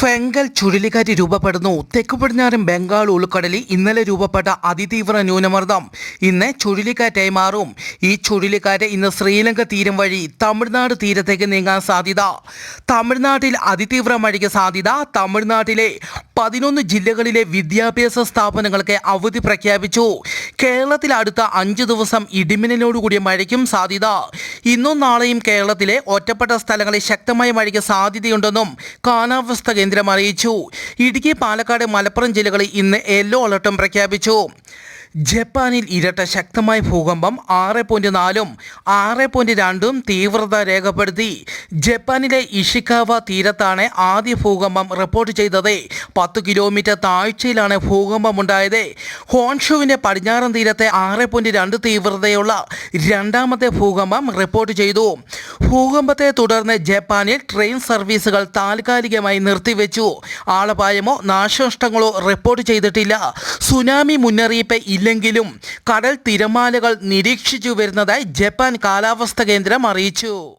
Fengal ചുഴലിക്കാറ്റ് രൂപപ്പെടുന്നു. തെക്ക് പടിഞ്ഞാറൻ ബംഗാൾ ഉൾക്കടലിൽ ഇന്നലെ രൂപപ്പെട്ട അതിതീവ്ര ന്യൂനമർദ്ദം. ഇന്ന് ചുഴലിക്കാറ്റായി മാറും. ഈ ചുഴലിക്കാറ്റ് ഇന്ന് ശ്രീലങ്ക തീരം വഴി തമിഴ്നാട് തീരത്തേക്ക് നീങ്ങാൻ സാധ്യത. തമിഴ്നാട്ടിൽ അതിതീവ്ര മഴയ്ക്ക് സാധ്യത. തമിഴ്നാട്ടിലെ പതിനൊന്ന് ജില്ലകളിലെ വിദ്യാഭ്യാസ സ്ഥാപനങ്ങൾക്ക് അവധി പ്രഖ്യാപിച്ചു. കേരളത്തിൽ അടുത്ത അഞ്ച് ദിവസം ഇടിമിന്നലോടുകൂടിയ മഴയ്ക്കും സാധ്യത. ഇന്നും നാളെയും കേരളത്തിലെ ഒറ്റപ്പെട്ട സ്ഥലങ്ങളിൽ ശക്തമായ മഴയ്ക്ക് സാധ്യതയുണ്ടെന്നും കാലാവസ്ഥാ കേന്ദ്രം അറിയിച്ചു. ഇടുക്കി പാലക്കാട് മലപ്പുറം ജില്ലകളിൽ ഇന്ന് യെല്ലോ അലർട്ടും പ്രഖ്യാപിച്ചു. ജപ്പാനിൽ ഇരട്ട ശക്തമായ ഭൂകമ്പം ആറ് പോയിന്റ് നാലും ആറ് പോയിന്റ് രണ്ടും തീവ്രത രേഖപ്പെടുത്തി. ജപ്പാനിലെ ഇഷിക്കാവ തീരത്താണ് ആദ്യ ഭൂകമ്പം റിപ്പോർട്ട് ചെയ്തത്. പത്ത് കിലോമീറ്റർ താഴ്ചയിലാണ് ഭൂകമ്പം ഭൂകമ്പമുണ്ടായത്. ഹോൺഷുവിന്റെ പടിഞ്ഞാറൻ തീരത്തെ ആറ് പോയിന്റ് രണ്ട് തീവ്രതയുള്ള രണ്ടാമത്തെ ഭൂകമ്പം റിപ്പോർട്ട് ചെയ്തു. ഭൂകമ്പത്തെ തുടർന്ന് ജപ്പാനിൽ ട്രെയിൻ സർവീസുകൾ താൽക്കാലികമായി നിർത്തിവെച്ചു. ആളപായമോ നാശനഷ്ടങ്ങളോ റിപ്പോർട്ട് ചെയ്തിട്ടില്ല. സുനാമി മുന്നറിയിപ്പ് ഇല്ലെങ്കിലും കടൽ തിരമാലകൾ നിരീക്ഷിച്ചു വരുന്നതായി ജപ്പാൻ കാലാവസ്ഥ കേന്ദ്രം അറിയിച്ചു.